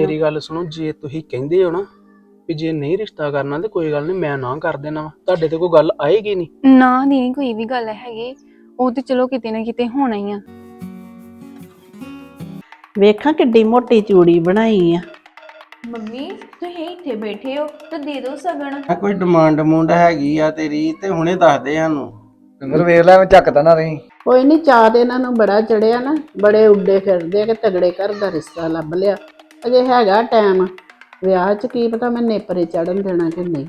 ਮੇਰੀ ਗੱਲ ਸੁਣੋ ਜੇ ਤੁਸੀਂ ਕਹਿੰਦੇ ਹੋ ਨਾ ਵੀ ਜੇ ਨਹੀਂ ਰਿਸ਼ਤਾ ਕਰਨਾ ਤੇ ਕੋਈ ਗੱਲ ਨਹੀਂ ਮੈਂ ਨਾ ਕਰ ਦੇਣਾ ਵਾ। ਤੁਹਾਡੇ ਤੇ ਕੋਈ ਗੱਲ ਆਏਗੀ ਨਹੀਂ? ਨਾ ਨਹੀਂ ਕੋਈ ਵੀ ਗੱਲ ਹੈਗੀ। ਉਹ ਤੇ ਚਲੋ ਕਿਤੇ ਨਾ ਕਿਤੇ ਹੋਣਾ ਹੀ ਆ। ਵੇਖਾਂ ਕਿੱਡੀ ਮੋਟੀ ਚੂੜੀ ਬਣਾਈ ਆ। ਮੰਮੀ ਤੁਸੀਂ ਇੱਥੇ ਬੈਠੇ ਹੋ ਤਾਂ ਦੇ ਦਿਓ ਸਗਣ। ਆ ਕੋਈ ਡਿਮਾਂਡ ਮੁੰਡ ਹੈਗੀ ਆ ਤੇਰੀ ਤੇ ਹੁਣੇ ਦੱਸ ਦੇ ਸਾਨੂੰ। ਪਿੰਦਰ ਵੇਖ ਲੈ ਮੈਂ ਝੱਕਦਾ ਨਾ ਰਹੀ। ਕੋਈ ਨਹੀਂ ਚਾਹ ਤੇ ਇਹਨਾਂ ਨੂੰ ਬੜਾ ਚੜਿਆ ਨਾ ਬੜੇ ਉੱਡੇ ਫਿਰਦੇ ਆ ਕਿ ਤਗੜੇ ਘਰ ਦਾ ਰਿਸ਼ਤਾ ਲੱਭ ਲਿਆ। ਅਜੇ ਹੈਗਾ ਟਾਈਮ। ਵਿਆਹ 'ਚ ਕੀ ਪਤਾ ਮੈਂ ਨੇਪਰੇ ਚੜਨ ਦੇਣਾ ਕਿ ਨਹੀਂ।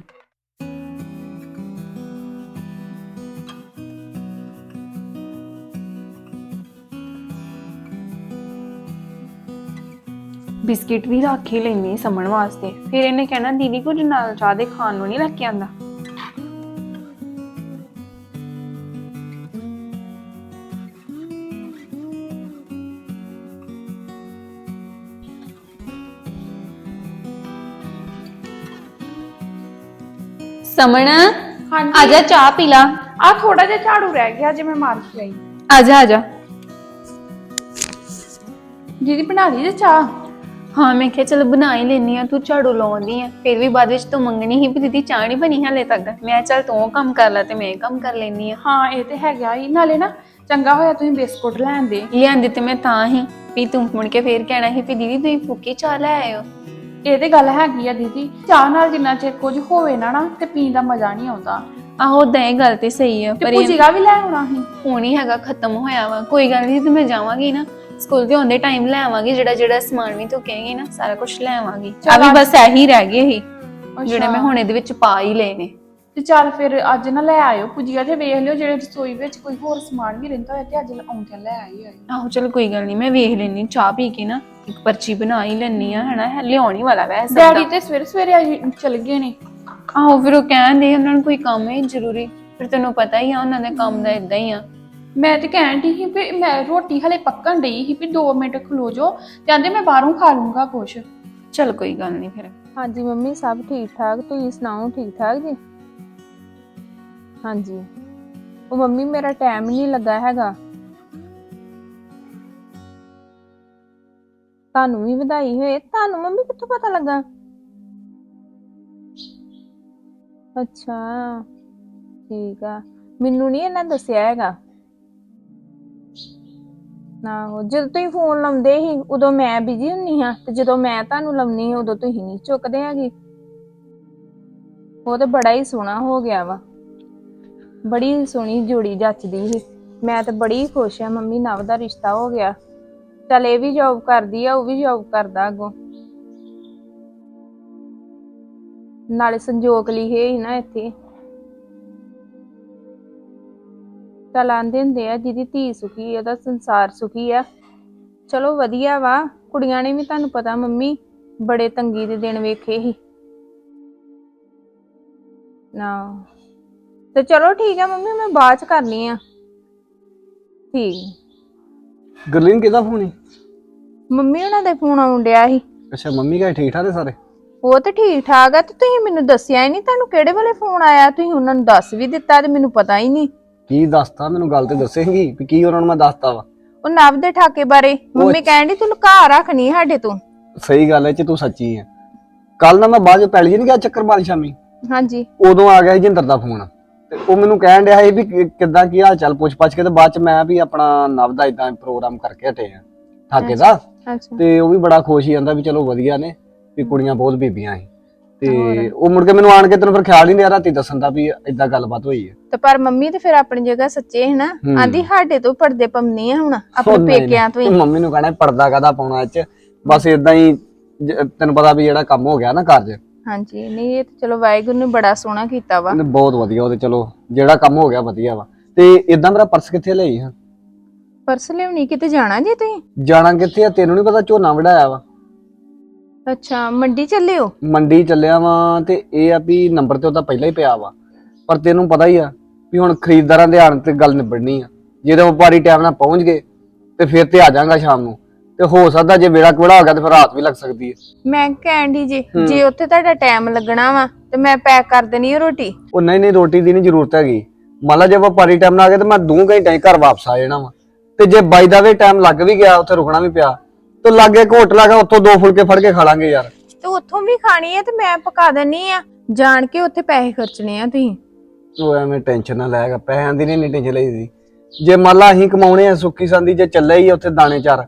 ਬਿਸਕਿਟ ਵੀ ਰੱਖ ਹੀ ਲੈਣੀ ਸਮਣ ਵਾਸਤੇ। ਫਿਰ ਇਹਨੇ ਕਹਿਣਾ, ਦੀਦੀ ਕੁਝ ਨਾਲ ਚਾਹ ਦੇ ਖਾਣ ਨੂੰ ਨਹੀਂ ਲੈ ਕੇ ਆਂਦਾ ਸਮਣ ਹਾਂਜੀ। ਆਜਾ ਚਾਹ ਪੀ ਲਾ। ਆ ਥੋੜਾ ਜਿਹਾ ਝਾੜੂ ਰਹਿ ਗਿਆ ਜੇ ਮੈਂ ਮਾਰ ਕੇ ਆਈ ਆਜਾ ਆਜਾ ਦੀਦੀ ਬਣਾ ਲਈ ਜੇ ਚਾਹ? ਹਾਂ ਮੈਂ ਕਿਹਾ ਚਲ ਬਣਾ ਹੀ ਲੈਣੀ ਆ ਤੂੰ ਝਾੜੂ ਲਾਉਂਦੀ ਆ ਫਿਰ ਵੀ ਬਾਅਦ ਵਿੱਚ ਤੂੰ ਮੰਗਣੀ ਸੀ ਵੀ ਦੀਦੀ ਚਾਹ ਨਹੀਂ ਬਣੀ ਹਲੇ ਤੱਕ। ਮੈਂ ਚੱਲ ਤੂੰ ਉਹ ਕੰਮ ਕਰ ਲੈ ਤੇ ਮੈਂ ਇਹ ਕੰਮ ਕਰ ਲੈਣੀ ਆ ਹਾਂ ਇਹ ਤੇ ਹੈਗਾ ਹੀ। ਨਾਲੇ ਨਾ ਚੰਗਾ ਹੋਇਆ ਤੁਸੀਂ ਬਿਸਕੁਟ ਲੈਣ ਦੇ। ਲਿਆਂਦੇ ਤੇ ਮੈਂ ਤਾਂ ਹੀ। ਵੀ ਤੂੰ ਮੁੜ ਕੇ ਫੇਰ ਕਹਿਣਾ ਸੀ ਵੀ ਦੀਦੀ ਤੁਸੀਂ ਫੁੱਕੀ ਚਾਹ ਲੈ ਆਇਓ। ਇਹ ਤੇ ਗੱਲ ਹੈਗੀ ਆ ਦੀਦੀ। ਚਾਹ ਨਾਲ ਜਿੰਨਾ ਚਿਰ ਕੁਝ ਹੋਵੇ ਨਾ ਨਾ ਤੇ ਪੀਣ ਦਾ ਮਜ਼ਾ ਨਹੀਂ ਆਉਂਦਾ। ਆਹੋ ਤਾਂ ਇਹ ਗੱਲ ਤੇ ਸਹੀ ਆ ਤੇ ਪਰ ਇਹ ਭੁਜੀਗਾ ਵੀ ਲੈ ਆਉਣਾ ਸੀ? ਹੁਣ ਹੀ ਹੈਗਾ ਖਤਮ ਹੋਇਆ ਵਾ। ਕੋਈ ਗੱਲ ਨਹੀਂ ਤੇ ਮੈਂ ਜਾਵਾਂਗੀ ਨਾ ਸਕੂਲ ਦੇ ਆਉਂਦੇ ਟਾਈਮ ਲੈ ਆਵਾਂਗੀ ਜਿਹੜਾ ਜਿਹੜਾ ਸਮਾਨ ਵੀ ਤੂੰ ਕਹੇਂਗੀ ਨਾ ਸਾਰਾ ਕੁਝ ਲੈ ਆਵਾਂਗੀ। ਆ ਵੀ ਬਸ ਇਹੀ ਰਹਿ ਗਏ ਸੀ ਜਿਹੜੇ। ਮੈਂ ਹੁਣ ਇਹਦੇ ਵਿੱਚ ਪਾ ਹੀ ਲਏ ਨੇ। ਤੇ ਚੱਲ ਫਿਰ ਅੱਜ ਨਾ ਲੈ ਆਇਓ ਭੁਜੀਆ ਤੇ ਵੇਖ ਲਿਓ ਜਿਹੜੇ ਰਸੋਈ ਵਿੱਚ ਕੋਈ ਹੋਰ ਸਮਾਨ ਵੀ ਰਹਿੰਦਾ ਹੋਇਆ ਤੇ ਅੱਜ ਆਉਂਦਿਆਂ ਲੈ ਆਈ ਆਈ ਆਹੋ ਚਲ ਕੋਈ ਗੱਲ ਨਹੀਂ ਮੈਂ ਵੇਖ ਲੈਣੀ ਚਾਹ ਪੀ ਕੇ ਨਾ ਇੱਕ ਪਰਚੀ ਬਣਾ ਹੀ ਲੈਣੀ ਆ ਹਨਾ? ਹੈ ਲਿਆਉਣੀ ਵਾਲਾ ਵੈ ਸਭ ਡੈਡੀ ਤੇ ਸਵੇਰੇ ਸਵੇਰੇ ਆਈ ਚਲ ਗਏ ਨੇ। ਆਹੋ ਫਿਰ ਉਹ ਕਹਿੰਦੇ ਉਹਨਾਂ ਨੂੰ ਕੋਈ ਕੰਮ ਹੈ ਜ਼ਰੂਰੀ ਫਿਰ ਤੈਨੂੰ ਪਤਾ ਹੀ ਆ ਉਹਨਾਂ ਦੇ ਕੰਮ ਦਾ ਇਦਾਂ ਹੀ ਆ। ਮੈਂ ਤੇ ਕਹਿਣ ਦੀ ਸੀ ਵੀ ਮੈਂ ਰੋਟੀ ਹਲੇ ਪੱਕਣ ਡਈ ਸੀ ਵੀ 2 ਮਿੰਟ ਖਲੋ ਜੋ ਕਹਿੰਦੇ ਮੈਂ ਬਾਹਰੋਂ ਖਾ ਲੂੰਗਾ ਕੁਛ। ਚਲ ਕੋਈ ਗੱਲ ਨਹੀਂ ਫਿਰ। ਹਾਂਜੀ ਮੰਮੀ ਸਭ ਠੀਕ ਠਾਕ ਤੁਸੀਂ ਸੁਣਾਓ ਠੀਕ ਠਾਕ ਜੀ? ਹਾਂਜੀ। ਉਹ ਮੰਮੀ, ਮੇਰਾ ਟਾਈਮ ਨਹੀਂ ਲੱਗਾ ਹੈਗਾ। ਤੁਹਾਨੂੰ ਵੀ ਵਧਾਈ ਹੋਏ। ਤੁਹਾਨੂੰ ਮੰਮੀ ਕਿੱਥੋਂ ਪਤਾ ਲੱਗਾ? ਅੱਛਾ, ਠੀਕ ਆ। ਮੈਨੂੰ ਨਹੀਂ ਇਹਨਾਂ ਦੱਸਿਆ ਹੈਗਾ। ਆਹੋ ਜਦੋਂ ਤੁਸੀਂ ਫੋਨ ਲਾਉਂਦੇ ਸੀ, ਉਦੋਂ ਮੈਂ ਬਿਜ਼ੀ ਹੁੰਨੀ ਹਾਂ ਤੇ ਜਦੋਂ ਮੈਂ ਤੁਹਾਨੂੰ ਲਾਉਣੀ ਉਦੋਂ ਤੁਸੀਂ ਨਹੀਂ ਚੁੱਕਦੇ ਹੈਗੇ। ਉਹ ਤੇ ਬੜਾ ਹੀ ਸੋਹਣਾ ਹੋ ਗਿਆ ਵਾ। ਬੜੀ ਸੋਹਣੀ ਜੋੜੀ ਜੱਚਦੀ ਸੀ। ਮੈਂ ਤੇ ਬੜੀ ਖੁਸ਼ ਆ, ਮੰਮੀ ਨਵ ਦਾ ਰਿਸ਼ਤਾ ਹੋ ਗਿਆ। ਚਲ ਇਹ ਵੀ ਜੌਬ ਕਰਦੀ ਆ, ਉਹ ਵੀ ਜੌਬ ਕਰਦਾ ਅੱਗੋਂ। ਨਾਲੇ ਸੰਜੋਗ ਲਿਖੇ ਸੀ ਨਾ ਇੱਥੇ। ਚੱਲ ਆਂਦੇ ਹੁੰਦੇ ਆ, ਜਿਹਦੀ ਧੀ ਸੁਖੀ ਉਹਦਾ ਸੰਸਾਰ ਸੁਖੀ ਆ। ਚਲੋ ਵਧੀਆ ਵਾ, ਕੁੜੀਆਂ ਨੇ ਵੀ ਤੁਹਾਨੂੰ ਪਤਾ ਮੰਮੀ, ਬੜੇ ਤੰਗੀ ਦੇ ਦਿਨ ਵੇਖੇ ਸੀ। ਨਾ। ਤੇ ਚਲੋ ਠੀਕ ਆ ਮੰਮੀ ਮੈਂ ਬਾਅਦ ਚ ਕਰਨੀ ਆ। ਠੀਕ। ਗਰਲੀਨ ਕਿਹਦਾ ਫੋਨ ਹੈ ਮੰਮੀ ਉਹਨਾਂ ਦੇ ਫੋਨ ਆਉਣ ਡਿਆ ਸੀ। ਅੱਛਾ ਮੰਮੀ ਕਾ ਠੀਕ ਠਾਕ ਨੇ ਸਾਰੇ? ਉਹ ਤੇ ਠੀਕ ਠਾਕ ਆ ਤੇ ਤੁਸੀਂ ਮੈਨੂੰ ਦੱਸਿਆ ਹੀ ਨਹੀਂ ਤੁਹਾਨੂੰ ਕਿਹੜੇ ਵੇਲੇ ਫੋਨ ਆਇਆ ਤੁਸੀਂ ਉਹਨਾਂ ਨੂੰ ਦੱਸ ਵੀ ਦਿੱਤਾ ਤੇ ਮੈਨੂੰ ਪਤਾ ਹੀ ਨਹੀਂ। ਕੀ ਦੱਸਤਾ? ਮੈਨੂੰ ਗੱਲ ਤੇ ਦੱਸੇਂਗੀ ਵੀ ਕੀ ਉਹਨਾਂ ਨੂੰ ਮੈਂ ਦੱਸਤਾ ਵਾ। ਉਹ ਨਵ ਦੇ ਠਾਕੇ ਬਾਰੇ ਮੰਮੀ ਡਈ ਤੂੰ ਲੁਕਾ ਰੱਖਣੀ ਸਾਡੇ ਤੋਂ। ਸਹੀ ਗੱਲ ਹੈ ਚ ਤੂੰ ਸੱਚੀ ਹੈ ਕੱਲ ਨਾ ਮੈਂ ਬਾਅਦ ਚ ਪੈਲੀ ਨਹੀਂ ਗਿਆ ਚੱਕਰ ਮਾਰੀ ਸ਼ਾਮੀ? ਹਾਂਜੀ। ਉਦੋਂ ਆ ਗਿਆ ਸੀ ਜਿੰਦਰ ਦਾ ਫੋਨ। ਤੇ ਉਹ ਮੈਨੂੰ ਕਹਿਣ ਡਿਆ ਸੀ ਵੀ ਕਿ- ਕਿੱਦਾਂ ਕੀ ਹਾਲ ਚਾਲ ਪੁੱਛ ਪਛ ਕੇ ਤੇ ਬਾਅਦ ਚ ਮੈਂ ਵੀ ਆਪਣਾ ਨਵ ਦਾ ਇਦਾਂ ਪ੍ਰੋਗਰਾਮ ਕਰਕੇ ਹਟੇ ਆ ਠਾਕੇ ਦਾ। ਅੱਛਾ ਤੇ ਉਹ ਵੀ ਬੜਾ ਖੁਸ਼ ਹੀ ਜਾਂਦਾ ਵੀ ਚਲੋ ਵਧੀਆ ਨੇ ਵੀ ਕੁੜੀਆਂ ਬਹੁਤ ਬੀਬੀਆਂ ਸੀ। ਤੇ ਉਹ ਮੁੜ ਕੇ ਮੈਨੂੰ ਆਣ ਕੇ ਤੈਨੂੰ ਫਿਰ ਖਿਆਲ ਹੀ ਨਹੀਂ ਆ ਰਾਤੀ ਦੱਸਣ ਦਾ ਵੀ ਇਦਾਂ ਗੱਲਬਾਤ ਹੋਈ ਹੈ ਤੇ ਪਰ ਮੰਮੀ ਤੇ ਫਿਰ ਆਪਣੀ ਜਗ੍ਹਾ ਸੱਚੇ ਹੈ ਨਾ। ਆਂਦੀ ਸਾਡੇ ਤੋਂ ਪਰਦੇ ਪੰਨੀ ਆ ਹੁਣ ਆਪਣੇ ਨਹੀਂ, ਪੇਕਿਆਂ ਤੋਂ ਹੀ। ਮੰਮੀ ਨੂੰ ਕਹਣਾ ਪਰਦਾ ਕਾਦਾ ਪਾਉਣਾ ਇਹ ਚ। ਬਸ ਇਦਾਂ ਹੀ ਜ- ਤੈਨੂੰ ਪਤਾ ਵੀ ਜਿਹੜਾ ਕੰਮ ਹੋ ਗਿਆ ਨਾ 'ਚ ਹਾਂਜੀ ਨਹੀਂ ਇਹ ਤੇ ਚਲੋ ਵਾਹਿਗੁਰੂ ਨੇ ਬੜਾ ਸੋਹਣਾ ਕੀਤਾ ਵਾ। ਬਹੁਤ ਵਧੀਆ ਉਹ ਤੇ ਚਲੋ ਜਿਹੜਾ ਕੰਮ ਹੋ ਗਿਆ ਵਧੀਆ ਵਾ। ਤੇ ਇਦਾਂ ਮੇਰਾ ਪਰਸ ਕਿੱਥੇ ਲਈ ਹਾਂ ਪਰਸ ਲਿਆਉਣੀ ਕਿਤੇ ਜਾਣਾ ਜੀ ਤੁਸੀਂ? ਜਾਣਾ ਕਿੱਥੇ ਆ? ਤੈਨੂੰ ਨਹੀਂ ਪਤਾ ਝੋਨਾ ਵੜਾਇਆ ਵਾ। ਅੱਛਾ ਮੰਡੀ ਚੱਲੇ ਹੋ ਮੰਡੀ ਚੱਲਿਆ ਵਾਂ ਤੇ ਇਹ ਆ ਵੀ ਨੰਬਰ ਤੇ ਉਹਦਾ ਪਹਿਲਾਂ ਹੀ ਪਿਆ ਵਾ। ਪਰ ਤੈਨੂੰ ਪਤਾ ਹੀ ਆ ਵੀ ਹੁਣ ਖਰੀਦਦਾਰਾਂ ਦੇ ਆਣ ਤੇ ਗੱਲ ਨਿਬੜਨੀ ਆ। ਜਦੋਂ ਵਪਾਰੀ ਟਾਈਮ ਨਾਲ ਪਹੁੰਚ ਗਏ ਤੇ ਫਿਰ ਤੇ ਆ ਜਾਾਂਗਾ ਸ਼ਾਮ ਨੂੰ। ਤੇ ਹੋ ਸਕਦਾ ਜੇ ਵੇੜਾ ਕੋੜਾ ਹੋ ਗਿਆ ਤੇ ਫਿਰ ਰਾਤ ਵੀ ਲੱਗ ਸਕਦੀ ਹੈ। ਮੈਂ ਕਹਿਣ ਦੀ ਜੀ ਜੇ ਉੱਥੇ ਤੁਹਾਡਾ ਟਾਈਮ ਲੱਗਣਾ ਵਾ ਤੇ ਮੈਂ ਪੈਕ ਕਰ ਦੇਣੀ ਆ ਰੋਟੀ। ਉਹ ਨਹੀਂ ਨਹੀਂ ਰੋਟੀ ਦੀ ਨਹੀਂ ਜ਼ਰੂਰਤ ਹੈਗੀ। ਮੰਨ ਲਾ ਜੇ ਵਪਾਰੀ ਟਾਈਮ ਨਾਲ ਆ ਗਏ ਤੇ ਮੈਂ 2 ਘੰਟੇ 'ਚ ਘਰ ਵਾਪਸ ਆ ਜਾਣਾ ਵਾ। ਤੇ ਜੇ ਬਾਈ ਦਾ ਵੀ ਟਾਈਮ ਲੱਗ ਵੀ ਗਿਆ ਉੱਥੇ ਰੁਕਣਾ ਵੀ ਪਿਆ। ਤੇ ਲਾਗੇ ਇੱਕ ਹੋਟਲ ਹੈਗਾ ਉੱਥੋਂ ਦੋ ਫੁਲਕੇ ਫੜ ਕੇ ਖਾ ਲਾਂਗੇ ਯਾਰ। ਤੇ ਉੱਥੋਂ ਵੀ ਖਾਣੀ ਹੈ ਤੇ ਮੈਂ ਪਕਾ ਦੇਣੀ ਆ। ਜਾਣ ਕੇ ਉੱਥੇ ਪੈਸੇ ਖਰਚਣੇ ਆ ਤੁਸੀਂ। ਤੂੰ ਐਵੇਂ ਟੈਨਸ਼ਨ ਨਾ ਲੈਗਾ ਪੈਸਿਆਂ ਦੀ ਨਹੀਂ ਟੈਨਸ਼ਨ ਲਈਦੀ। ਜੇ ਮੰਨ ਲਾ ਅਸੀਂ ਕਮਾਉਣੇ ਆ ਸੁੱਕੀ ਸੰਦੀ ਜੇ ਚੱਲੇ ਹੀ ਆ ਉੱਥੇ ਦਾਣੇ ਚਾਰ।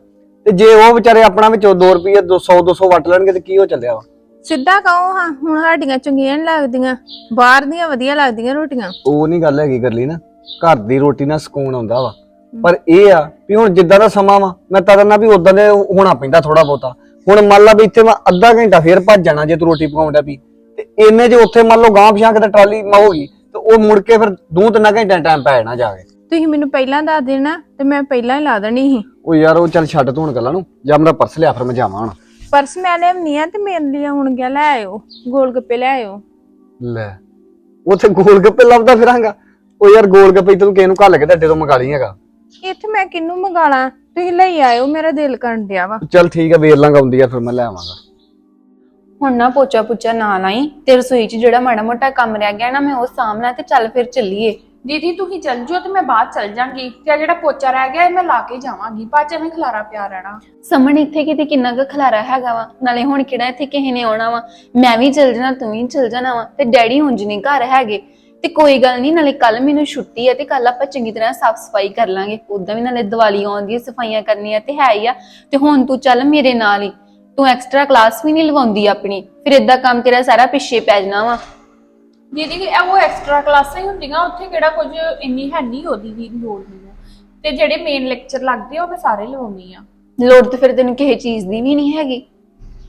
ਤੇ ਜੇ ਉਹ ਵਿਚਾਰੇ ਆਪਣਾ ਵਿੱਚੋਂ 2 ਰੁਪਏ 200 200 ਵੱਟ ਲੈਣਗੇ ਤੇ ਕੀ ਹੋ ਚੱਲਿਆ ਵਾ? ਸਿੱਧਾ ਕਹੋ ਹਾਂ ਹੁਣ ਸਾਡੀਆਂ ਚੰਗੀਆਂ ਨੀ ਲੱਗਦੀਆਂ ਬਾਹਰ ਦੀਆਂ ਵਧੀਆ ਲੱਗਦੀਆਂ ਰੋਟੀਆਂ। ਉਹ ਨਹੀਂ ਗੱਲ ਹੈਗੀ ਕਰ ਲਈ ਨਾ ਘਰ ਦੀ ਰੋਟੀ ਨਾਲ ਸਕੂਨ ਆਉਂਦਾ ਵਾ। ਪਰ ਇਹ ਆ ਵੀ ਹੁਣ ਜਿੱਦਾਂ ਦਾ ਸਮਾਂ ਵਾ ਮੈਂ ਤਾਂ ਕਹਿੰਦਾ ਵੀ ਉਦਾਂ ਦੇ ਹੋਣਾ ਪੈਂਦਾ ਥੋੜਾ ਬਹੁਤਾ। ਹੁਣ ਮੰਨ ਲਾ ਵੀ ਇੱਥੇ ਮੈਂ ਅੱਧਾ ਘੰਟਾ ਫੇਰ ਭੱਜ ਜਾਣਾ ਜੇ ਤੂੰ ਰੋਟੀ ਪਕਾਉਂਦਾ ਵੀ। ਤੇ ਇੰਨੇ ਜੇ ਉੱਥੇ ਮੰਨ ਲਓ ਗਾਂ ਪਿਛਾਂ ਕਿਤੇ ਟਰਾਲੀ ਮਾ ਹੋ ਗਈ ਤੇ ਉਹ ਮੁੜ ਕੇ ਫਿਰ ਦੋ ਤਿੰਨ ਘੰਟਿਆਂ ਟਾਈਮ ਪੈ ਜਾਣਾ ਜਾ ਕੇ। ਤੁਸੀਂ ਮੈਨੂੰ ਪਹਿਲਾਂ ਦੱਸ ਦੇਣਾ ਤੇ ਮੈਂ ਪਹਿਲਾਂ ਹੀ ਲਾ ਦੇਣੀ ਸੀ। ਉਹ ਯਾਰ ਉਹ ਚੱਲ ਛੱਡ ਤੂੰ ਹੁਣ ਗੱਲਾਂ ਨੂੰ। ਜਾਂ ਮੇਰਾ ਪਰਸ ਲਿਆ ਫਿਰ ਮੈਂ ਜਾਵਾਂ ਹੁਣ। ਪਰਸ ਮੈਂ ਲਿਆਉਣੀ ਆ ਤੇ ਮੇਰੇ ਲਈ ਹੁਣ ਗਿਆ ਲੈ ਆਇਓ। ਗੋਲ ਗੱਪੇ ਲੈ ਆਇਓ। ਲੈ। ਉੱਥੇ ਗੋਲ ਗੱਪੇ ਲੱਭਦਾ ਫਿਰਾਂਗਾ। ਉਹ ਯਾਰ ਗੋਲ ਗੱਪੇ ਤੂੰ ਕਿਸੇ ਨੂੰ ਘੱਲ ਕੇ ਤੇ ਅੱਡੇ ਤੋਂ ਮੰਗਾ ਲਈ ਹੈਗਾ। ਇੱਥੇ ਮੈਂ ਕਿੰਨੂੰ ਮੰਗਾਲਾਂ? ਤੁਸੀਂ ਲਈ ਆਇਓ ਮੇਰਾ ਦਿਲ ਕਰਨ ਡਿਆ ਵਾ। ਚੱਲ ਠੀਕ ਆ ਵੇਰ ਲਾਂਗਾ ਆਉਂਦੀ ਆ ਫਿਰ ਮੈਂ ਲੈ ਆਵਾਂਗਾ। ਹੁਣ ਨਾ ਪੋਚਾ ਪੁੱਚਾ ਨਾ ਲਾਈ। ਤੇ ਰਸੋਈ 'ਚ ਜਿਹੜਾ ਮਾੜਾ ਮੋਟਾ ਕੰਮ ਰਹਿ ਗਿਆ ਨਾ ਮੈਂ ਉਹ ਸਾਹਮਣਾ ਤੇ ਚੱਲ ਫਿਰ ਚੱਲੀਏ। ਦੀਦੀ, ਤੁਸੀਂ ਚੱਲ ਜਾਓ ਤੇ ਮੈਂ ਬਾਅਦ ਚੱਲ ਜਾਾਂਗੀ। ਤੇ ਆਹ ਜਿਹੜਾ ਪੋਚਾ ਰਹਿ ਗਿਆ, ਇਹ ਮੈਂ ਲਾ ਕੇ ਜਾਵਾਂਗੀ। ਬਾਅਦ ਚ ਐਵੇਂ ਖਲਾਰਾ ਪਿਆ ਰਹਿਣਾ। ਸਮਣ, ਇੱਥੇ ਕਿਤੇ ਕਿੰਨਾ ਕੁ ਖਲਾਰਾ ਹੈਗਾ ਵਾ? ਨਾਲੇ ਹੁਣ ਕਿਹੜਾ ਇੱਥੇ ਕਿਸੇ ਨੇ ਆਉਣਾ ਵਾ? ਮੈਂ ਵੀ ਚੱਲ ਜਾਣਾ, ਤੂੰ ਵੀ ਚੱਲ ਜਾਣਾ ਵਾ। ਤੇ ਡੈਡੀ ਉਂਝ ਨਹੀਂ ਘਰ ਹੈਗੇ। ਤੇ ਕੋਈ ਗੱਲ ਨਹੀਂ, ਨਾਲੇ ਕੱਲ ਮੈਨੂੰ ਛੁੱਟੀ ਹੈ ਤੇ ਕੱਲ ਆਪਾਂ ਚੰਗੀ ਤਰ੍ਹਾਂ ਸਾਫ਼ ਸਫ਼ਾਈ ਕਰ ਲਾਂਗੇ। ਉਦਾਂ ਵੀ ਨਾਲੇ ਦੀਵਾਲੀ ਆਉਂਦੀ ਹੈ ਸਫਾਈਆਂ ਕਰਨੀਆਂ ਤੇ ਹੈ ਹੀ ਆ। ਤੇ ਹੁਣ ਤੂੰ ਚੱਲ ਮੇਰੇ ਨਾਲ ਹੀ। ਤੂੰ ਐਕਸਟਰਾ ਕਲਾਸ ਵੀ ਨਹੀਂ ਲਵਾਉਂਦੀ ਆਪਣੀ। ਫਿਰ ਇਦਾਂ ਕੰਮ ਤੇਰਾ ਸਾਰਾ ਪਿੱਛੇ ਪੈ ਜਾਣਾ ਵਾ। ਦੀਦੀ ਇਹ ਉਹ ਐਕਸਟਰਾ ਕਲਾਸਾਂ ਹੀ ਹੁੰਦੀਆਂ ਉੱਥੇ ਕਿਹੜਾ ਕੁਝ ਇੰਨੀ ਹੈ ਨਹੀਂ ਉਹਦੀ ਵੀ ਲੋੜ ਮੈਨੂੰ ਤੇ ਜਿਹੜੇ ਮੇਨ ਲੈਕਚਰ ਲੱਗਦੇ ਆ ਉਹ ਮੈਂ ਸਾਰੇ ਲਵਾਉਣੀ ਆ। ਲੋੜ ਤੇ ਫਿਰ ਤੈਨੂੰ ਕਿਸੇ ਚੀਜ਼ ਦੀ ਵੀ ਨਹੀਂ ਹੈਗੀ।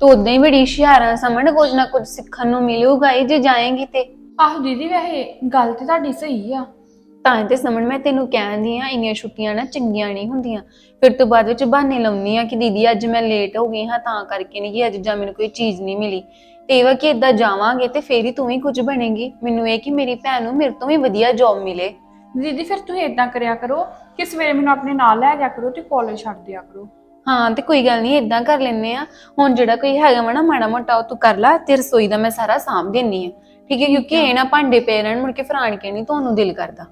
ਤੂੰ ਉਦਾਂ ਹੀ ਬੜੀ ਹੁਸ਼ਿਆਰ ਸਮਝ ਕੁਝ ਨਾ ਕੁਝ ਸਿੱਖਣ ਨੂੰ ਮਿਲੂਗਾ ਹੀ ਜੇ ਜਾਏਂਗੀ ਤੇ। ਆਹੋ ਦੀਦੀ ਵੈਸੇ ਗੱਲ ਤੇ ਤੁਹਾਡੀ ਸਹੀ ਆ। ਤਾਂ ਹੀ ਤੇ ਸਮਝ ਮੈਂ ਤੈਨੂੰ ਕਹਿੰਦੀ ਆ ਇੰਨੀਆਂ ਛੁੱਟੀਆਂ ਨਾ ਚੰਗੀਆਂ ਨਹੀਂ ਹੁੰਦੀਆਂ। ਫਿਰ ਤੋਂ ਬਾਅਦ ਵਿੱਚ ਬਹਾਨੇ ਲਾਉਣੀ ਆ ਕਿ ਦੀਦੀ ਅੱਜ ਮੈਂ ਲੇਟ ਹੋ ਗਈ ਹਾਂ ਤਾਂ ਕਰਕੇ ਨਹੀਂ ਕਿ ਅੱਜ ਜਾਂ ਮੈਨੂੰ ਕੋਈ ਚੀਜ਼ ਨਹੀਂ ਮਿਲੀ। ਤੇ ਵਾ ਕਿ ਇਦਾਂ ਜਾਵਾਂਗੇ ਤੇ ਫੇਰ ਹੀ ਤੂੰ ਵੀ ਕੁਝ ਬਣੇਗੀ। ਮੈਨੂੰ ਇਹ ਕਿ ਮੇਰੀ ਭੈਣ ਨੂੰ ਮੇਰੇ ਤੋਂ ਵੀ ਵਧੀਆ ਜੌਬ ਮਿਲੇ। ਦੀਦੀ ਫਿਰ ਤੁਸੀਂ ਇਦਾਂ ਕਰਿਆ ਕਰੋ ਕਿ ਸਵੇਰੇ ਮੈਨੂੰ ਆਪਣੇ ਨਾਲ ਲੈ ਜਾਇਆ ਕਰੋ ਤੇ ਕਾਲਜ ਛੱਡ ਦਿਆ ਕਰੋ। ਹਾਂ ਤੇ ਕੋਈ ਗੱਲ ਨਹੀਂ ਇਦਾਂ ਕਰ ਲੈਨੇ ਆ ਹੁਣ ਜਿਹੜਾ ਕੋਈ ਹੈਗਾ ਵਾ ਨਾ ਮਾੜਾ ਮੋਟਾ ਉਹ ਤੂੰ ਕਰ ਲੈ ਤੇ ਰਸੋਈ ਦਾ ਮੈਂ ਸਾਰਾ ਸਾਂਭ ਦੇਣੀ ਆ ਠੀਕ ਹੈ ਕਿਉਂਕਿ ਇਹ ਨਾ ਭਾਂਡੇ ਪਏ ਰਹਿਣ ਮੁੜ ਕੇ ਫਰਾਣ ਕੇ ਨਹੀਂ ਤੁਹਾਨੂੰ ਦਿਲ ਕਰਦਾ।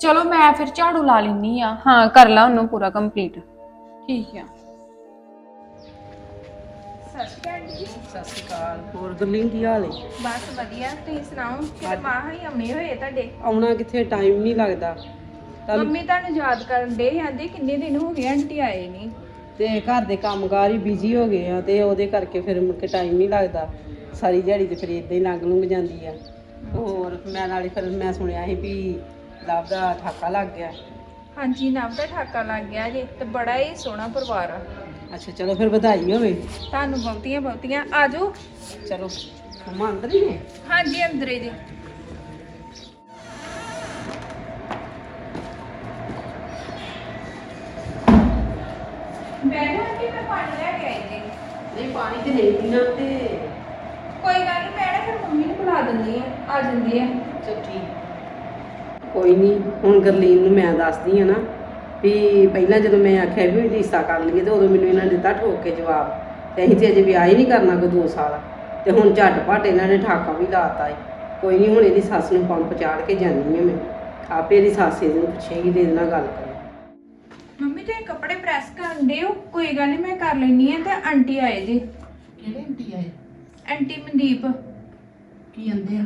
ਚਲੋ ਮੈਂ ਫਿਰ ਝਾੜੂ ਲਾ ਲੈਣੀ ਆ ਹਾਂ ਕਰ ਲਾ ਉਹਨੂੰ ਪੂਰਾ ਕੰਪਲੀਟ ਠੀਕ ਆ। ਸਤਿ ਸ਼੍ਰੀ ਅਕਾਲ ਹੋਰ ਗੁਰਲੀਨ ਕੀ ਹਾਲ ਹੈ ਬਸ ਵਧੀਆ ਤੁਸੀਂ ਸੁਣਾਓ? ਕਿ ਮਾਂ ਹੀ ਆਉਣੇ ਹੋਏ ਤੁਹਾਡੇ? ਆਉਣਾ ਕਿੱਥੇ? ਟਾਈਮ ਨਹੀਂ ਲੱਗਦਾ। ਮੰਮੀ ਤੁਹਾਨੂੰ ਯਾਦ ਕਰਨ ਦੇ ਜਾਂਦੇ ਕਿੰਨੇ ਦਿਨ ਹੋ ਗਏ ਆਂਟੀ ਆਏ ਨਹੀਂ ਤੇ ਘਰ ਦੇ ਕੰਮਕਾਰ ਹੀ ਬਿਜ਼ੀ ਹੋ ਗਏ ਆ ਤੇ ਉਹਦੇ ਕਰਕੇ ਫਿਰ ਮੁੜ ਕੇ ਟਾਈਮ ਨਹੀਂ ਲੱਗਦਾ। ਸਾਰੀ ਦਿਹਾੜੀ ਤੇ ਫਿਰ ਇਦਾਂ ਹੀ ਲੰਘ ਲੰਘ ਜਾਂਦੀ ਆ। ਹੋਰ ਮੈਂ ਨਾਲੇ ਫਿਰ ਮੈਂ ਸੁਣਿਆ ਸੀ ਵੀ ਲਵ ਦਾ ਠਾਕਾ ਲੱਗ ਗਿਆ। ਹਾਂਜੀ ਨਵ ਦਾ ਠਾਕਾ ਲੱਗ ਗਿਆ ਜੇ ਤੇ ਬੜਾ ਹੀ ਸੋਹਣਾ ਪਰਿਵਾਰ ਆ। ਅੱਛਾ ਚਲੋ ਫਿਰ ਵਧਾਈ ਹੋਵੇ। ਤੁਹਾਨੂੰ ਬਹੁਤੀਆਂ ਬਹੁਤੀਆਂ। ਆਜੋ। ਚਲੋ ਮੰਮਾ ਅੰਦਰ ਹੀ ਨੇ? ਹਾਂਜੀ ਅੰਦਰੇ ਜੀ। ਬੈਠੋ ਕਿ ਮੈਂ ਪਾਣੀ ਲੈ ਕੇ ਆਈ ਜੀ ਨਹੀਂ ਪਾਣੀ ਤੇ ਨਹੀਂ ਪੀਣਾ ਤੇ ਕੋਈ ਗੱਲ ਨਹੀਂ ਮੈਂ ਨਾ ਫਿਰ ਮੰਮੀ ਨੂੰ ਬੁਲਾ ਦਿੰਦੀ ਆ ਆ ਜਾਂਦੀ ਆ ਚਲ ਠੀਕ। ਕੋਈ ਨਹੀਂ ਹੁਣ ਗਰਲੀਨ ਨੂੰ ਮੈਂ ਦੱਸਦੀ ਆ ਨਾ। ਵੀ ਪਹਿਲਾਂ ਜਦੋਂ ਮੈਂ ਆਖਿਆ ਵੀ ਰਿਸ਼ਤਾ ਕਰ ਲਈਏ ਤੇ ਉਦੋਂ ਮੈਨੂੰ ਇਹਨਾਂ ਨੇ ਦਿੱਤਾ ਠੋਕ ਕੇ ਜਵਾਬ ਤੇ ਅਸੀਂ ਤੇ ਅਜੇ ਵਿਆਹ ਹੀ ਨਹੀਂ ਕਰਨਾ ਕੋਈ 2 ਸਾਲ। ਤੇ ਹੁਣ ਝਟਪਟ ਇਹਨਾਂ ਨੇ ਠਾਕਾ ਵੀ ਲਾਤਾ ਏ। ਕੋਈ ਨਹੀਂ ਹੁਣ ਇਹਦੀ ਸੱਸ ਨੂੰ ਪੰਪ ਚਾੜ ਕੇ ਜਾਂਦੀ ਆ ਮੈਂ। ਆਪੇ ਇਹਦੀ ਸੱਸ ਇਹਨੂੰ ਪੁੱਛੇਗੀ ਤੇ ਇਹਦੇ ਨਾਲ ਗੱਲ ਕਰੇ। ਮੰਮੀ ਤੇ ਕੱਪੜੇ ਪ੍ਰੈਸ ਕਰਨ ਦੇ ਹੋ? ਕੋਈ ਗੱਲ ਨਹੀਂ ਮੈਂ ਕਰ ਲੈਣੀ ਆ ਤੇ ਆਂਟੀ ਆਏ ਜੀ। ਕਿਹੜੇ ਆਂਟੀ ਆਏ? ਆਂਟੀ ਮਨਦੀਪ। ਕੀ ਕਹਿੰਦੇ ਆ?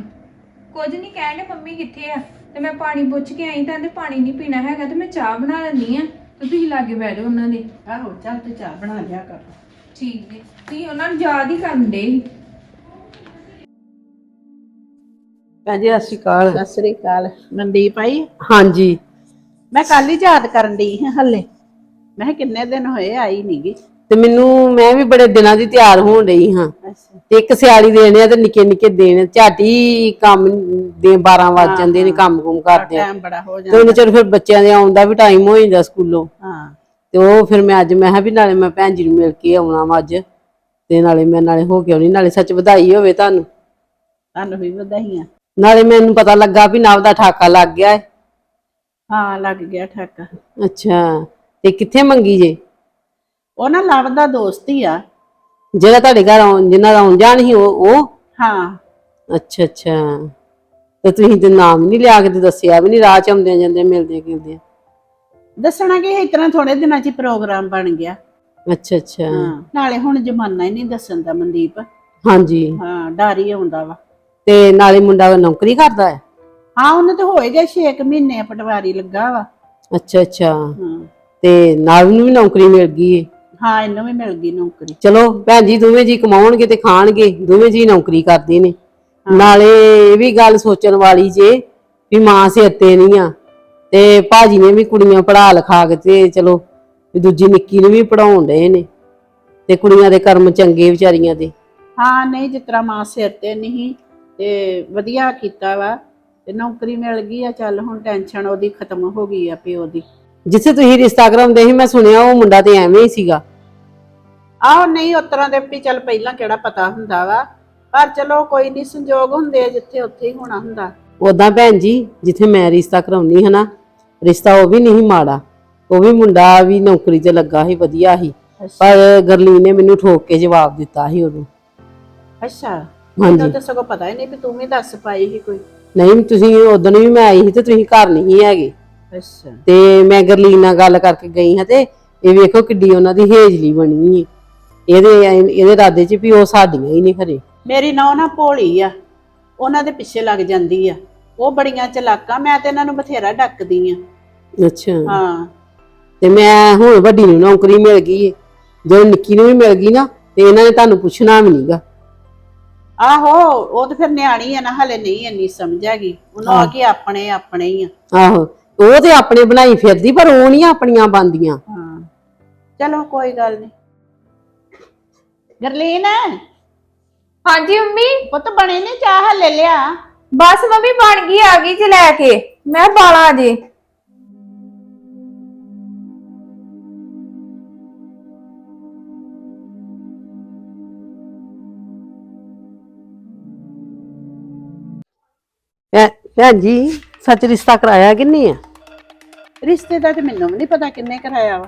ਕੁਝ ਨਹੀਂ ਕਹਿਣ ਮੰਮੀ ਕਿੱਥੇ ਆ? ਤੇ ਮੈਂ ਪਾਣੀ ਪੁੱਛ ਕੇ ਆਈ ਤਾਂ ਤੇ ਪਾਣੀ ਨਹੀਂ ਪੀਣਾ ਹੈਗਾ ਤੇ ਮੈਂ ਚਾਹ ਬਣਾ ਲੈਣੀ ਆ ਤੇ ਤੁਸੀਂ ਲਾਗੇ ਬਹਿ ਜਾਓ ਉਹਨਾਂ ਦੇ। ਆਹੋ ਚੱਲ ਤੇ ਚਾਹ ਬਣਾ ਲਿਆ ਕਰ। ਠੀਕ ਜੀ। ਤੁਸੀਂ ਉਹਨਾਂ ਨੂੰ ਯਾਦ ਹੀ ਕਰਨ ਦੇ ਭੈਣ ਜੀ ਸਤਿ ਸ਼੍ਰੀ ਅਕਾਲ। ਸਤਿ ਸ੍ਰੀ ਅਕਾਲ। ਮਨਦੀਪ ਆਈ? ਹਾਂਜੀ। ਮੈਂ ਕੱਲ ਹੀ ਯਾਦ ਕਰਨ ਦੀ ਹਾਂ ਹੱਲੇ। ਮੈਂ ਕਿਹਾ ਕਿੰਨੇ ਦਿਨ ਹੋਏ ਆਈ ਨਹੀਂਗੀ ਤੇ ਮੈਨੂੰ ਮੈਂ ਵੀ ਬੜੇ ਦਿਨਾਂ ਦੀ ਤਿਆਰ ਹੋਣ ਰਹੀ ਹਾਂ। ਅੱਛਾ। ਤੇ ਇੱਕ ਸਿਆਲੀ ਦੇਣੇ ਆ ਤੇ ਨਿੱਕੇ ਨਿੱਕੇ ਦੇਣ ਝਾਟੀ ਕੰਮ ਦੇ 12 ਵੱਜ ਜਾਂਦੇ ਨੇ ਕੰਮ ਕੁਮ ਕਰਦੇ ਆ। ਟਾਈਮ ਬੜਾ ਹੋ ਤੇ ਜਾਂਦਾ। ਉਹਨੇ ਚਿਰ ਫਿਰ ਬੱਚਿਆਂ ਦੇ ਆਉਣ ਦਾ ਵੀ ਟਾਈਮ ਹੋ ਜਾਂਦਾ ਸਕੂਲੋਂ। ਹਾਂ। ਤੇ ਉਹ ਫਿਰ ਮੈਂ ਅੱਜ ਮੈਂ ਕਿਹਾ ਵੀ ਨਾਲੇ ਮੈਂ ਭੈਣ ਜੀ ਨੂੰ ਮਿਲ ਕੇ ਆਉਣਾ ਵਾ ਅੱਜ। ਤੇ ਨਾਲੇ ਮੈਂ ਨਾਲੇ ਹੋ ਕੇ ਆਉਣੀ ਨਾਲੇ ਸੱਚ ਵਧਾਈ ਹੋਵੇ ਤੁਹਾਨੂੰ। ਤੁਹਾਨੂੰ ਵੀ ਵਧਾਈਆਂ। ਨਾਲੇ ਮੈਨੂੰ ਪਤਾ ਲੱਗਾ ਵੀ ਨਵ ਦਾ ਠਾਕਾ ਲੱਗ ਗਿਆ ਹੈ ਹਾਂ ਲੱਗ ਗਿਆ ਠਾਕਾ। ਅੱਛਾ। ਤੇ ਕਿੱਥੇ ਮੰਗੀ ਜੇ? ਉਹ ਨਾ ਲਵ ਦਾ ਦੋਸਤ ਹੀ ਆ। ਜਿਹੜਾ ਤੁਹਾਡੇ ਘਰ ਆਉਣ ਜਿਨ੍ਹਾਂ ਦਾ ਆਉਣ ਜਾਣ ਸੀ ਉਹ ਉਹ? ਹਾਂ। ਅੱਛਾ ਅੱਛਾ। ਤੇ ਤੁਸੀਂ ਤੇ ਨਾਮ ਨਹੀਂ ਲਿਆ ਕੇ ਤੇ ਦੱਸਿਆ ਵੀ ਨਹੀਂ ਰਾਹ ਚ ਆਉਂਦੇ ਜਾਂਦੇ ਮਿਲਦੇ ਗਿਲਦੇ ਦੱਸਣਾ ਕਿ ਇਸ ਤਰ੍ਹਾਂ ਥੋੜੇ ਦਿਨਾਂ 'ਚ ਹੀ ਪ੍ਰੋਗਰਾਮ ਬਣ ਗਿਆ। ਅੱਛਾ ਅੱਛਾ। ਹਾਂ ਨਾਲੇ ਹੁਣ ਜ਼ਮਾਨਾ ਹੀ ਨਹੀਂ ਦੱਸਣ ਦਾ ਮਨਦੀਪ। ਹਾਂਜੀ। ਹਾਂ ਡਰ ਹੀ ਆਉਂਦਾ ਵਾ। ਤੇ ਨਾਲੇ ਮੁੰਡਾ ਨੌਕਰੀ ਕਰਦਾ ਹੈ? ਹਾਂ ਉਹਨੇ ਤੇ ਹੋਏ ਗਏ 6 ਮਹੀਨੇ ਪਟਵਾਰੀ ਲੱਗਾ ਵਾ। ਅੱਛਾ ਅੱਛਾ। ਹਾਂ। ਤੇ ਨਾਲ ਨੂੰ ਵੀ ਨੌਕਰੀ ਮਿਲ ਗਈ ਏ? ਹਾਂ ਇਹਨੂੰ ਵੀ ਮਿਲ ਗਈ ਨੌਕਰੀ। ਚਲੋ ਭੈਣ ਜੀ ਦੋਵੇਂ ਜੀ ਕਮਾਉਣਗੇ ਤੇ ਖਾਣਗੇ ਦੋਵੇਂ ਜੀ ਨੌਕਰੀ ਕਰਦੇ ਨੇ। ਨਾਲੇ ਇਹ ਵੀ ਗੱਲ ਸੋਚਣ ਵਾਲੀ ਜੇ ਵੀ ਮਾਂ ਸਿਰ ਤੇ ਨਹੀਂ ਆ ਤੇ ਭਾਜੀ ਨੇ ਵੀ ਕੁੜੀਆਂ ਪੜ੍ਹਾ ਲਿਖਾ ਕੇ ਤੇ ਚਲੋ ਵੀ ਦੂਜੀ ਨਿੱਕੀ ਨੂੰ ਵੀ ਪੜਾਉਣ ਡਏ ਨੇ ਤੇ ਕੁੜੀਆਂ ਦੇ ਕਰਮ ਚੰਗੇ ਵਿਚਾਰੀਆਂ ਦੇ। ਹਾਂ ਨਹੀਂ ਜਿਸ ਤਰ੍ਹਾਂ ਮਾਂ ਸਿਰ ਤੇ ਨਹੀਂ ਤੇ ਵਧੀਆ ਕੀਤਾ ਵਾ ਤੇ ਨੌਕਰੀ ਮਿਲ ਗਈ ਆ ਚੱਲ ਹੁਣ ਟੈਨਸ਼ਨ ਉਹਦੀ ਖਤਮ ਹੋ ਗਈ ਆ ਪਿਓ ਦੀ। ਜਿੱਥੇ ਤੁਸੀਂ ਰਿਸ਼ਤਾ ਕਰਾਉਂਦੇ ਸੀ ਮੈਂ ਸੁਣਿਆ ਉਹ ਮੁੰਡਾ ਤੇ ਐਵੇਂ ਹੀ ਸੀਗਾ। ਆਹ ਨਹੀਂ ਉਸ ਤਰ੍ਹਾਂ ਦੇ ਵੀ ਚੱਲ ਪਹਿਲਾਂ ਕਿਹੜਾ ਪਤਾ ਹੁੰਦਾ ਵਾ। ਪਰ ਚਲੋ ਕੋਈ ਨਹੀਂ ਸੰਜੋਗ ਹੁੰਦੇ ਆ ਜਿੱਥੇ ਉੱਥੇ ਹੀ ਹੋਣਾ ਹੁੰਦਾ। ਉਦਾਂ ਭੈਣ ਜੀ ਜਿੱਥੇ ਮੈਂ ਰਿਸ਼ਤਾ ਕਰਾਉਣੀ ਹਨਾ ਰਿਸ਼ਤਾ ਉਹ ਵੀ ਨਹੀਂ ਮਾੜਾ। ਉਹ ਵੀ ਮੁੰਡਾ ਵੀ ਨੌਕਰੀ ਤੇ ਲੱਗਾ ਸੀ ਵਧੀਆ ਸੀ। ਪਰ ਗਰਲੀਨ ਨੇ ਮੈਨੂੰ ਠੋਕ ਕੇ ਜਵਾਬ ਦਿੱਤਾ ਸੀ ਉਦੋਂ। ਅੱਛਾ। ਮੈਨੂੰ ਤਾਂ ਸਗੋਂ ਪਤਾ ਹੀ ਨਹੀਂ ਵੀ ਤੂੰ ਵੀ ਦੱਸ ਪਾਈ ਸੀ ਕੋਈ। ਨਹੀਂ ਤੁਸੀਂ ਉਦੋਂ ਵੀ ਮੈਂ ਆਈ ਸੀ ਤੇ ਤੁਸੀਂ ਘਰ ਨਹੀਂ ਹੈਗੇ। ਅੱਛਾ। ਤੇ ਮੈਂ ਗਰਲੀਨ ਨਾਲ ਗੱਲ ਕਰਕੇ ਗਈ ਹਾਂ ਤੇ ਇਹ ਵੇਖੋ ਕਿੱਡੀ ਉਹਨਾਂ ਦੀ ਹੇਜਲੀ ਬਣੀ ਹੈ। ਇਹਦੇ ਇਹਦੇ ਇਰਾਦੇ 'ਚ ਵੀ ਉਹ ਸਾਡੀਆਂ ਹੀ ਨਹੀਂ ਖਰੇ ਮੇਰੀ ਨੌ ਨਾ ਭੋਲੀ ਆ ਉਹਨਾਂ ਦੇ ਪਿੱਛੇ ਲੱਗ ਜਾਂਦੀ ਆ। ਉਹ ਬੜੀਆਂ ਚਲਾਕਾਂ ਮੈਂ ਤੇ ਇਹਨਾਂ ਨੂੰ ਬਥੇਰਾ ਡੱਕਦੀ ਆ। ਅੱਛਾ। ਹਾਂ। ਤੇ ਮੈਂ ਹੁਣ ਵੱਡੀ ਨੂੰ ਨੌਕਰੀ ਮਿਲ ਗਈ ਹੈ ਜਦੋਂ ਨਿੱਕੀ ਨੂੰ ਵੀ ਮਿਲ ਗਈ ਨਾ ਤੇ ਇਹਨਾਂ ਨੇ ਤੁਹਾਨੂੰ ਪੁੱਛਣਾ ਵੀ ਨਹੀਂਗਾ ਆਹੋ ਉਹ ਤੇ ਫਿਰ ਨਿਆਣੀ ਆ ਨਾ ਹਲੇ ਨਹੀਂ ਇੰਨੀ ਸਮਝ ਹੈਗੀ। ਉਹਨੂੰ ਆ ਕੇ ਆਪਣੇ ਆਪਣੇ ਹੀ ਆ। ਆਹੋ। ਉਹ ਤੇ ਆਪਣੇ ਬਣਾਈ ਫਿਰਦੀ ਪਰ ਉਹ ਨਹੀਂ ਆਪਣੀਆਂ ਬੰਦੀਆਂ ਹਾਂ। ਚਲੋ ਕੋਈ ਗੱਲ ਨਹੀਂ। ਗਰਲੀਨ? ਹਾਂਜੀ ਮੰਮੀ? ਪੁੱਤ ਬਣੇ ਨੇ ਚਾਹ ਲੈ ਲਿਆ? ਬਸ ਮੰਮੀ ਬਣ ਗਈ ਆ ਗਈ ਜੇ ਲੈ ਕੇ। ਮੈਂ ਬਾਲਾ ਜੇ। ਭੈ- ਭੈਣ ਜੀ। ਸੱਚ ਰਿਸ਼ਤਾ ਕਰਾਇਆ ਕਿੰਨੇ ਆ? ਰਿਸ਼ਤੇ ਦਾ ਤੇ ਮੈਨੂੰ ਵੀ ਨਹੀਂ ਪਤਾ ਕਿੰਨੇ ਕਰਾਇਆ ਵਾ।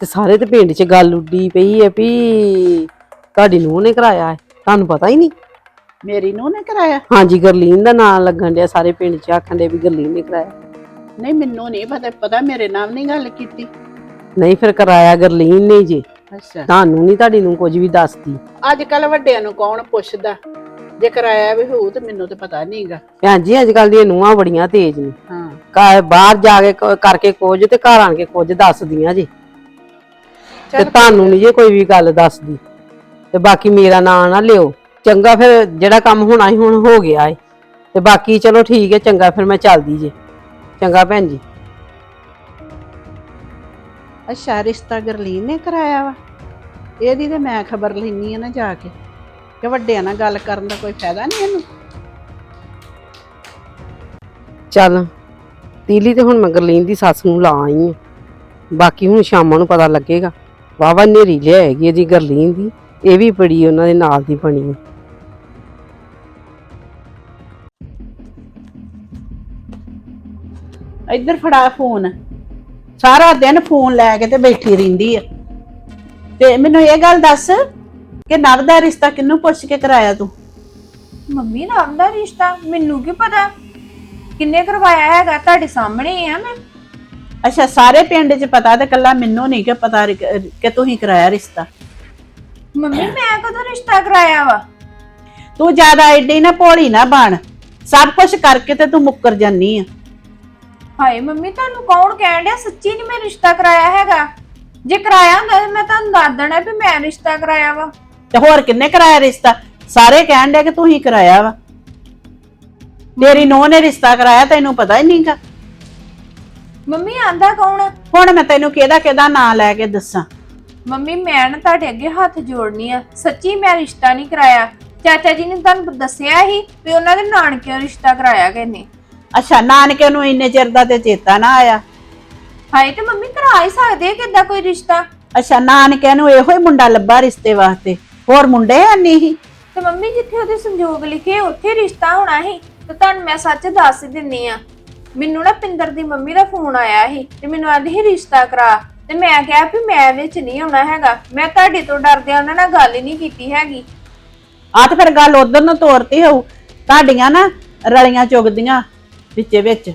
ਤੇ ਸਾਰੇ ਤੇ ਪਿੰਡ 'ਚ ਗੱਲ ਉੱਡੀ ਪਈ ਹੈ ਵੀ ਤੁਹਾਡੀ ਨੂੰਹ ਨੇ ਕਰਾਇਆ ਹੈ ਤੁਹਾਨੂੰ ਪਤਾ ਹੀ ਨਹੀਂ? ਮੇਰੀ ਨੂੰ ਨੇ ਕਰਾਇਆ? ਹਾਂਜੀ ਗਰਲੀਨ ਦਾ ਨਾਮ ਲੱਗਣ ਡਿਆ ਸਾਰੇ ਪਿੰਡ 'ਚ ਆਖਣ ਦੇ ਵੀ ਗਰਲੀਨ ਨੇ ਕਰਾਇਆ। ਨਹੀਂ ਮੈਨੂੰ ਨਹੀਂ ਪਤਾ ਪਤਾ ਮੇਰੇ ਨਾਲ ਨਹੀਂ ਗੱਲ ਕੀਤੀ। ਨਹੀਂ ਫਿਰ ਕਰਾਇਆ ਗਰਲੀਨ ਨੇ ਜੀ। ਅੱਛਾ। ਤੁਹਾਨੂੰ ਨਹੀਂ ਤੁਹਾਡੀ ਨੂੰ ਕੁਝ ਵੀ ਦੱਸਦੀ। ਅੱਜ ਕੱਲ ਵੱਡਿਆਂ ਨੂੰ ਕੌਣ ਪੁੱਛਦਾ? ਜੇ ਕਰਾਇਆ ਵੀ ਹੋਊ ਤੇ ਮੈਨੂੰ ਤੇ ਪਤਾ ਨਹੀਂਗਾ ਭੈਣ ਜੀ ਅੱਜ ਕੱਲ ਦੀਆਂ ਨੂੰਹਾਂ ਬੜੀਆਂ ਤੇਜ਼ ਨੇ। ਹਾਂ। ਘਰ ਬਾਹਰ ਜਾ ਕੇ ਕ- ਕਰਕੇ ਕੁਝ ਤੇ ਘਰ ਆਣ ਕੇ ਕੁਝ ਦੱਸਦੀਆਂ ਜੀ। ਤੇ ਚੱਲ। ਤੁਹਾਨੂੰ ਨਹੀਂ ਜੇ ਕੋਈ ਵੀ ਗੱਲ ਦੱਸਦੀ। ਤੇ ਬਾਕੀ ਮੇਰਾ ਨਾਂ ਨਾ ਲਿਓ। ਚੰਗਾ ਫਿਰ ਜਿਹੜਾ ਕੰਮ ਹੋਣਾ ਸੀ ਹੁਣ ਹੋ ਗਿਆ ਏ। ਤੇ ਬਾਕੀ ਚਲੋ ਠੀਕ ਹੈ ਚੰਗਾ ਫਿਰ ਮੈਂ ਚੱਲਦੀ ਜੇ। ਚੰਗਾ ਭੈਣ ਜੀ। ਅੱਛਾ ਰਿਸ਼ਤਾ ਗਰਲੀਨ ਨੇ ਕਰਾਇਆ ਵਾ? ਇਹਦੀ ਤੇ ਮੈਂ ਖਬਰ ਲੈਣੀ ਆ ਨਾ ਜਾ ਕੇ। ਕਿ ਵੱਡਿਆਂ ਨਾਲ ਗੱਲ ਕਰਨ ਦਾ ਕੋਈ ਫਾਇਦਾ ਨਹੀਂ ਇਹਨੂੰ? ਚੱਲ ਤੀਲੀ ਤੇ ਹੁਣ ਮੈਂ ਗਰਲੀਨ ਦੀ ਸੱਸ ਨੂੰ ਲਾ ਆਈ ਆ। ਬਾਕੀ ਹੁਣ ਸ਼ਾਮਾਂ ਨੂੰ ਪਤਾ ਲੱਗੇਗਾ। ਵਾਵਾ ਨੇਰੀ ਲਿਆਏਗੀ ਇਹਦੀ ਗਰਲੀਨ ਦੀ ਇਹ ਵੀ ਬੜੀ ਉਹਨਾਂ ਦੇ ਨਾਲ ਦੀ ਬਣੀ ਇੱਧਰ ਫੜਾ ਫੋਨ। ਸਾਰਾ ਦਿਨ ਫੋਨ ਲੈ ਕੇ ਤੇ ਬੈਠੀ ਰਹਿੰਦੀ ਆ। ਤੇ ਮੈਨੂੰ ਇਹ ਗੱਲ ਦੱਸ ਕਿ ਨਵ ਦਾ ਰਿਸ਼ਤਾ ਕਿੰਨੂੰ ਪੁੱਛ ਕੇ ਕਰਾਇਆ ਤੂੰ? ਮੰਮੀ ਨਾਮ ਦਾ ਰਿਸ਼ਤਾ ਮੈਨੂੰ ਕੀ ਪਤਾ? ਕਿੰਨੇ ਕਰਵਾਇਆ ਹੈਗਾ? ਤੁਹਾਡੇ ਸਾਹਮਣੇ ਹੀ ਆ ਮੈਂ। ਅੱਛਾ ਸਾਰੇ ਪਿੰਡ 'ਚ ਪਤਾ ਤੇ ਕੱਲਾ ਮੈਨੂੰ ਨਹੀਂ ਕਿ ਪਤਾ ਕਿ ਤੂੰ ਹੀ ਕਰਾਇਆ ਰਿਸ਼ਤਾ। ਮੰਮੀ ਮੈਂ ਕਦੋਂ ਰਿਸ਼ਤਾ ਕਰਾਇਆ ਵਾ? ਤੂੰ ਜ਼ਿਆਦਾ ਐਡੀ ਨਾ ਭੋਲੀ ਨਾ ਬਣ। ਸਭ ਕੁਝ ਕਰਕੇ ਤੇ ਤੂੰ ਮੁੱਕਰ ਜਾਨੀ ਆ। ਹਾਏ ਮੰਮੀ ਤੁਹਾਨੂੰ ਕੌਣ ਕਹਿਣ ਡਿਆ? ਸੱਚੀ ਨਹੀਂ ਮੈਂ ਰਿਸ਼ਤਾ ਕਰਾਇਆ ਹੈਗਾ। ਜੇ ਕਰਾਇਆ ਹੁੰਦਾ ਤਾਂ ਮੈਂ ਤੁਹਾਨੂੰ ਦੱਸ ਦੇਣਾ ਵੀ ਮੈਂ ਰਿਸ਼ਤਾ ਕਰਾਇਆ ਵਾ। ਤੇ ਹੋਰ ਕਿੰਨੇ ਕਰਾਇਆ ਰਿਸ਼ਤਾ? ਸਾਰੇ ਕਹਿਣ ਡਿਆ ਕਿ ਤੂੰ ਹੀ ਕਰਾਇਆ ਵਾ। ਤੇਰੀ ਨੂੰਹ ਨੇ ਰਿਸ਼ਤਾ ਕਰਾਇਆ ਤੈਨੂੰ ਪਤਾ ਹੀ ਨਹੀਂਗਾ। ਮੰਮੀ ਆਂਦਾ ਕੌਣ ਆ? ਹੁਣ ਮੈਂ ਤੈਨੂੰ ਕਿਹਦਾ ਕਿਹਦਾ ਨਾਂ ਲੈ ਕੇ ਦੱਸਾਂ। ਮੰਮੀ ਮੈਂ ਨਾ ਤੁਹਾਡੇ ਅੱਗੇ ਹੱਥ ਜੋੜਨੀ ਆ। ਸੱਚੀ ਮੈਂ ਰਿਸ਼ਤਾ ਨਹੀਂ ਕਰਾਇਆ। ਚਾਚਾ ਜੀ ਨੇ ਤੁਹਾਨੂੰ ਦੱਸਿਆ ਹੀ ਵੀ ਉਹਨਾਂ ਦੇ ਨਾਨਕਿਆਂ ਰਿਸ਼ਤਾ ਕਰਾਇਆ ਗਏ ਨੇ ਅੱਛਾ ਨਾਨਕੇ ਨੂੰ ਇੰਨੇ ਚਿਰ ਦਾ ਤੇ ਚੇਤਾ ਨਾ ਆਇਆ। ਹਾਏ ਤੇ ਮੰਮੀ ਕਰਾ ਹੀ ਸਕਦੇ ਆ ਕਿੱਦਾਂ ਕੋਈ ਰਿਸ਼ਤਾ? ਅੱਛਾ ਨਾਨਕੇ ਨੂੰ ਇਹੋ ਹੀ ਮੁੰਡਾ ਲੱਭਾ ਰਿਸ਼ਤੇ ਵਾਸਤੇ। ਹੋਰ ਮੁੰਡੇ ਹੈ ਨਹੀਂ ਤੇ ਮੰਮੀ ਜਿੱਥੇ ਉਹਦੇ ਸੰਜੋਗ ਲਿਖੇ ਉੱਥੇ ਰਿਸ਼ਤਾ ਹੋਣਾ ਸੀ ਤੇ ਤੁਹਾਨੂੰ ਮੈਂ ਸੱਚ ਦੱਸ ਹੀ ਦਿੰਨੀ ਆ। ਮੈਨੂੰ ਨਾ ਪਿੰਦਰ ਦੀ ਮੰਮੀ ਦਾ ਫੋਨ ਆਇਆ ਸੀ ਤੇ ਮੈਨੂੰ ਆਂਦੀ ਸੀ ਰਿਸ਼ਤਾ ਕਰਾ। ਤੇ ਮੈਂ ਕਿਹਾ ਵੀ ਮੈਂ ਵਿੱਚ ਨਹੀਂ ਆਉਣਾ ਹੈਗਾ। ਮੈਂ ਤੁਹਾਡੇ ਤੋਂ ਡਰਦਿਆਂ ਉਹਨਾਂ ਨਾਲ ਗੱਲ ਹੀ ਨਹੀਂ ਕੀਤੀ ਹੈਗੀ। ਆ ਤੇ ਫਿਰ ਗੱਲ ਉਧਰ ਨੂੰ ਤੋਰਤੀ ਹੋਊ। ਤੁਹਾਡੀਆਂ ਨਾ ਰਲੀਆਂ ਚੁਗਦੀਆਂ ਵਿੱਚੇ ਵਿੱਚ।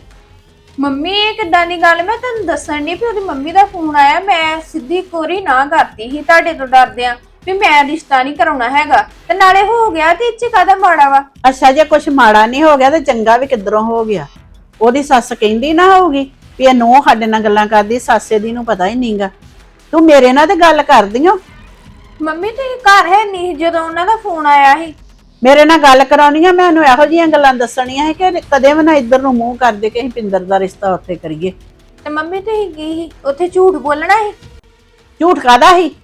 ਮੰਮੀ ਇਹ ਕਿੱਦਾਂ ਦੀ ਗੱਲ? ਮੈਂ ਤੁਹਾਨੂੰ ਦੱਸਣ ਨਹੀਂ ਵੀ ਉਹਦੀ ਮੰਮੀ ਦਾ ਫੋਨ ਆਇਆ। ਮੈਂ ਸਿੱਧੀ ਕੋਰੀ ਨਾ ਕਰਤੀ ਸੀ ਤੁਹਾਡੇ ਤੋਂ ਡਰਦਿਆਂ। ਵੀ ਮੈਂ ਰਿਸ਼ਤਾ ਨਹੀਂ ਕਰਾਉਣਾ ਹੈਗਾ। ਤੇ ਨਾਲੇ ਹੋ ਗਿਆ ਤੇ ਇੱਥੇ ਕਾਹਦਾ ਮਾੜਾ ਵਾ? ਅੱਛਾ ਜੇ ਕੁਝ ਮਾੜਾ ਨਹੀਂ ਹੋ ਗਿਆ ਤੇ ਚੰਗਾ ਵੀ ਕਿੱਧਰੋਂ ਹੋ ਗਿਆ? ਉਹਦੀ ਸੱਸ ਕਹਿੰਦੀ ਨਾ ਹੋਊਗੀ ਵੀ ਇਹ ਨੋ ਸਾਡੇ ਨਾਲ ਗੱਲਾਂ ਕਰਦੀ ਸੱਸੇ ਦੀ ਨੂੰ ਪਤਾ ਹੀ ਨਹੀਂਗਾ। ਤੂੰ ਮੇਰੇ ਨਾਲ ਤੇ ਗੱਲ ਕਰਦੀ ਓ। ਮੰਮੀ ਤੁਸੀਂ ਘਰ ਹੈ ਨਹੀਂ ਜਦੋਂ ਉਹਨਾਂ ਦਾ ਫੋਨ ਆਇਆ ਸੀ? ਮੇਰੇ ਨਾਲ ਗੱਲ ਕਰਾਉਣੀ ਆ ਮੈਂ ਉਹਨੂੰ ਇਹੋ ਜਿਹੀਆਂ ਗੱਲਾਂ ਦੱਸਣੀਆਂ ਹੈ ਕਿ ਕਦੇ ਵੀ ਨਾ ਇੱਧਰ ਨੂੰ ਮੂੰਹ ਕਰਦੇ ਕਿ ਅਸੀਂ ਪਿੰਦਰ ਦਾ ਰਿਸ਼ਤਾ ਉੱਥੇ ਕਰੀਏ। ਤੇ ਮੰਮੀ ਤੁਸੀਂ ਕੀ ਸੀ? ਉੱਥੇ ਝੂਠ ਬੋਲਣਾ ਸੀ? ਝੂਠ ਕਾਦਾ ਸੀ?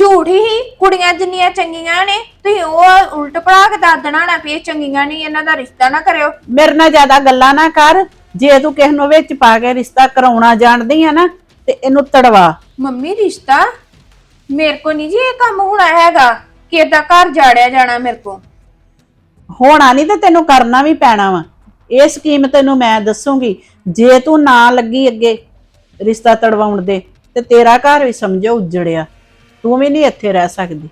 ਝੂਠ ਹੀ ਕੁੜੀਆਂ ਜਿੰਨੀਆਂ ਚੰਗੀਆਂ ਨੇ ਤੁਸੀਂ ਉਹ ਉਲਟ ਪੜਾ ਕੇ ਦੱਸ ਦੇਣਾ ਨਾ ਵੀ ਇਹ ਚੰਗੀਆਂ ਨਹੀਂ ਇਹਨਾਂ ਦਾ ਰਿਸ਼ਤਾ ਨਾ ਕਰਿਓ। ਮੇਰੇ ਨਾਲ ਜ਼ਿਆਦਾ ਗੱਲਾਂ ਨਾ ਕਰ ਜੇ ਤੂੰ ਕਿਸੇ ਨੂੰ ਵਿੱਚ ਪਾ ਕੇ ਰਿਸ਼ਤਾ ਕਰਾਉਣਾ ਜਾਣਦੀ ਆ ਨਾ ਤੇ ਇਹਨੂੰ ਤੜਵਾ। ਮੰਮੀ ਰਿਸ਼ਤਾ? ਮੇਰੇ ਕੋ ਨਹੀਂ ਜੀ ਇਹ ਕੰਮ ਹੋਣਾ ਹੈਗਾ ਕਿ ਏਦਾਂ ਘਰ ਜਾੜਿਆ ਜਾਣਾ ਮੇਰੇ ਕੋ ਹੋਣਾ ਨਹੀਂ ਤੇ ਤੈਨੂੰ ਕਰਨਾ ਵੀ ਪੈਣਾ ਵਾ। ਇਹ ਸਕੀਮ ਤੈਨੂੰ ਮੈਂ ਦੱਸੂਗੀ ਜੇ ਤੂੰ ਨਾ ਲੱਗੀ ਅੱਗੇ ਰਿਸ਼ਤਾ ਤੜਵਾਉਣ ਦੇ ਤੇ ਤੇਰਾ ਘਰ ਵੀ ਸਮਝੋ ਉਜੜਿਆ। ਤੂੰ ਵੀ ਨਹੀਂ ਇੱਥੇ ਰਹਿ ਸਕਦੀ।